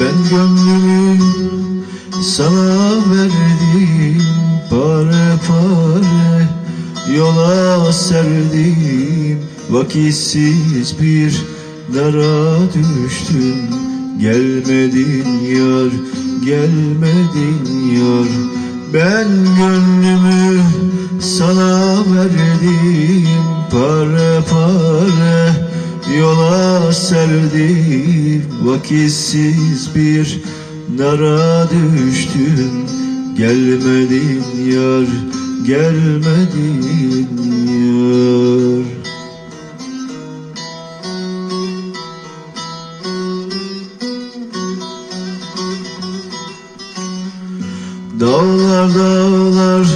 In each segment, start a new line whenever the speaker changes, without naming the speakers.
Ben gönlümü sana verdim Pare pare yola serdim. Vakitsiz bir dara düştüm Gelmedin yar, gelmedin yar. Ben gönlümü sana verdim Pare pare yola serdim Vakitsiz bir dara düştüm. Gelmedin yar, gelmedin yar. Dağlar dağlar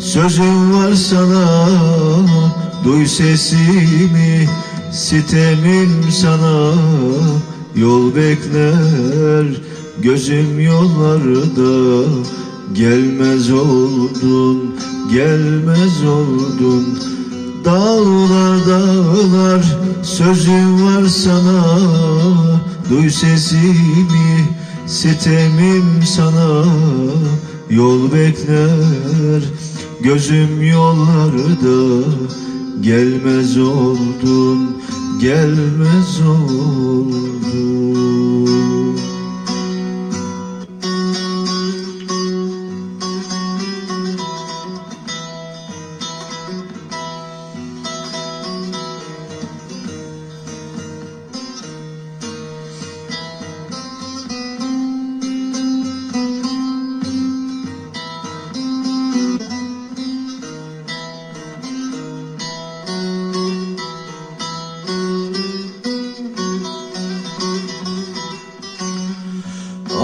sözüm var sana. Duy sesimi sitemim sana Yol bekler gözüm yollarda. Gelmez oldun gelmez oldun. Dağlar dağlar sözüm var sana. Duy sesimi sitemim sana. Yol bekler gözüm yollarda Gelmez oldun gelmez oldun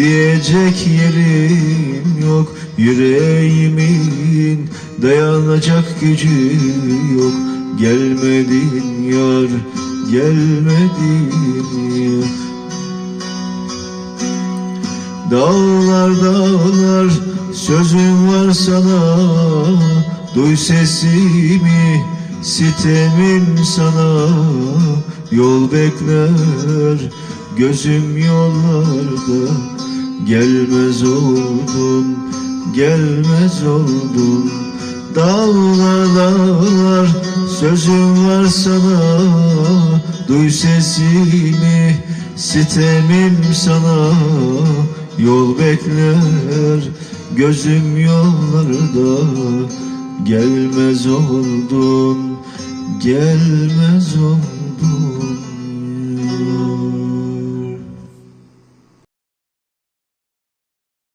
Diyecek yerim yok Yüreğimin dayanacak gücü yok. Gelmedin yar, gelmedin yar. Dağlar dağlar sözüm var sana. Duy sesimi sitemim sana. Yol bekler gözüm yollarda Gelmez oldun gelmez oldun Dağlar dağlar sözüm var sana. Duy sesimi sitemim sana. Yol bekler gözüm yollarda. Gelmez oldun gelmez oldun